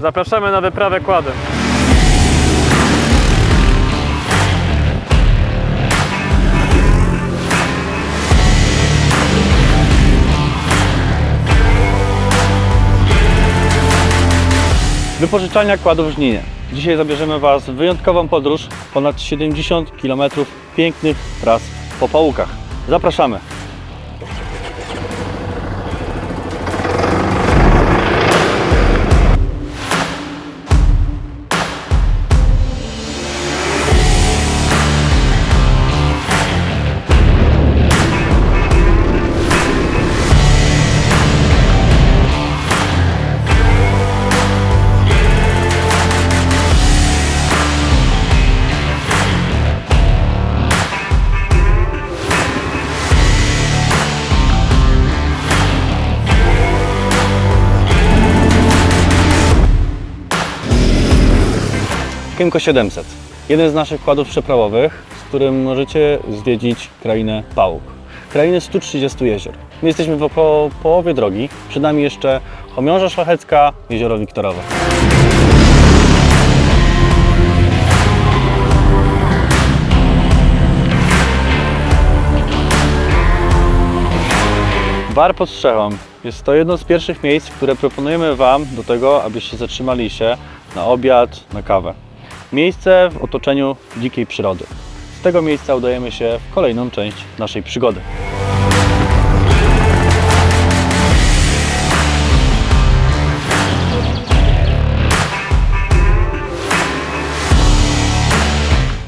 Zapraszamy na wyprawę kładem. Wypożyczalnia kładów w Żninie. Dzisiaj zabierzemy Was w wyjątkową podróż ponad 70 km pięknych tras po pałukach. Zapraszamy! Kiemko 700. Jeden z naszych kładów przeprawowych, z którym możecie zwiedzić krainę Pałuk. Krainę 130 jezior. My jesteśmy w około połowie drogi. Przed nami jeszcze Chomiąża Szlachecka, jezioro Wiktorowe. Bar pod Strzechą. Jest to jedno z pierwszych miejsc, które proponujemy Wam do tego, abyście zatrzymali się na obiad, na kawę. Miejsce w otoczeniu dzikiej przyrody. Z tego miejsca udajemy się w kolejną część naszej przygody.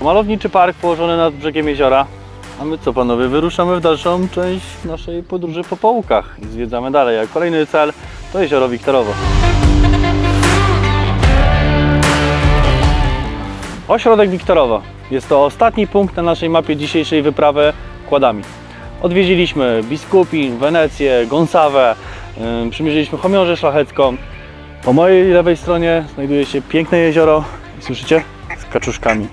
Malowniczy park położony nad brzegiem jeziora. A my co panowie, wyruszamy w dalszą część naszej podróży po połukach i zwiedzamy dalej. A kolejny cel to jezioro Wiktorowo. Ośrodek Wiktorowo. Jest to ostatni punkt na naszej mapie dzisiejszej wyprawy kładami. Odwiedziliśmy Biskupin, Wenecję, Gonsawę, yy, przymierzyliśmy Chomiążę Szlachecką. Po mojej lewej stronie znajduje się piękne jezioro, słyszycie? Z kaczuszkami.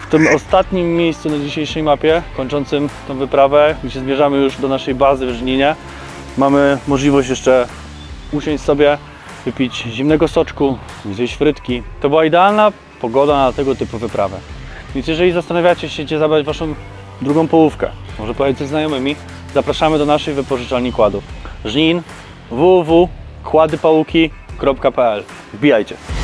W tym ostatnim miejscu na dzisiejszej mapie, kończącym tą wyprawę, gdzie zmierzamy już do naszej bazy w Żninie, mamy możliwość jeszcze usiąść sobie, wypić zimnego soczku, zjeść frytki. To była idealna pogoda na tego typu wyprawę. Więc jeżeli zastanawiacie się, gdzie zabrać Waszą drugą połówkę, może pojechać ze znajomymi, zapraszamy do naszej wypożyczalni kładów. Żnin www.kładypałuki.pl Wbijajcie.